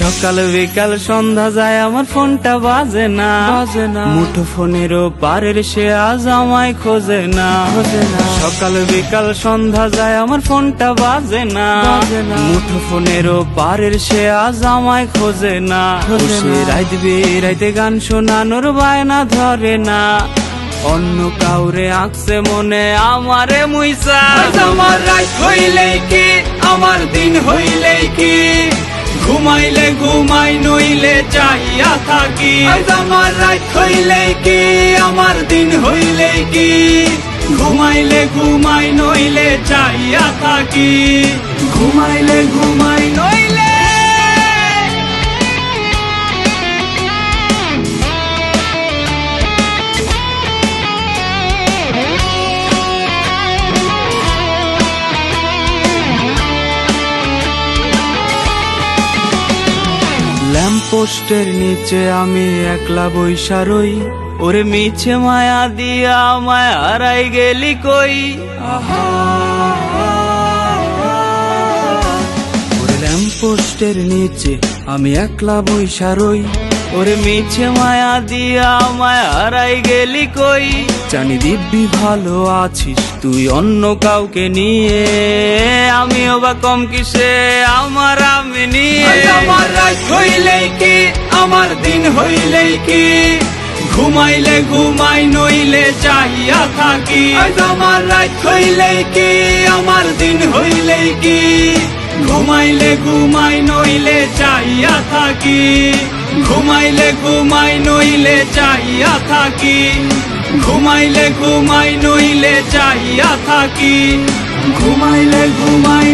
সকাল বিকাল সন্ধ্যা যায় আমার ফোনটা বাজে না বাজে না। মুঠো ফোনেরও পারের সে আজ আমায় খোঁজে না খোঁজে না। সকাল বিকাল সন্ধ্যা যায় আমার ফোনটা বাজে না বাজে না। মুঠো ফোনেরও পারের সে আজ আমায় খোঁজে না। রাইত রাইতে গান শোনানোর বায়না ধরে না অন্য কাউরে আঁকছে মনে আমারে মুইসা আমার রাত হইলেই কি আমার দিন হইলেই কি ঘুমাইলে ঘুমাই, নইলে চাইয়া থাকি। আমার রাত হইলে কি, আমার দিন হইলে কি? ঘুমাইলে ঘুমাই, নইলে চাইয়া থাকি। ঘুমাইলে ঘুমাই, নইলে ল্যাম্পোস্টের নিচে আমি একলা বৈশা রই। ওরে মিছে মায়া দিয়া আমায় হারাই গেলি কই? আহা পোস্টের নিচে আমি একলা বৈশা রই। ওরে মিছে মায়া দিয়া আমায় হারাই গেলি কই? জানি দিব্যি ভালো আছিস, তুই অন্য কাউকে নিয়ে। আমিও বা কম কিসে, আমার আমি নিয়ে। আমার রাত হইলেই কি, আমার দিন হইলেই কি? ঘুমাইলে ঘুমাই, নইলে চাইয়া থাকি। আমার রাত হইলেই কি, আমার দিন হইলেই কি? ঘুমাইলে ঘুমাই, নইলে চাইয়া থাকি। ঘুমাইলে ঘুমাই নইলে চাইয়া থাকি। ঘুমাইলে ঘুমাই নইলে চাইয়া থাকি। ঘুমাইলে ঘুমাই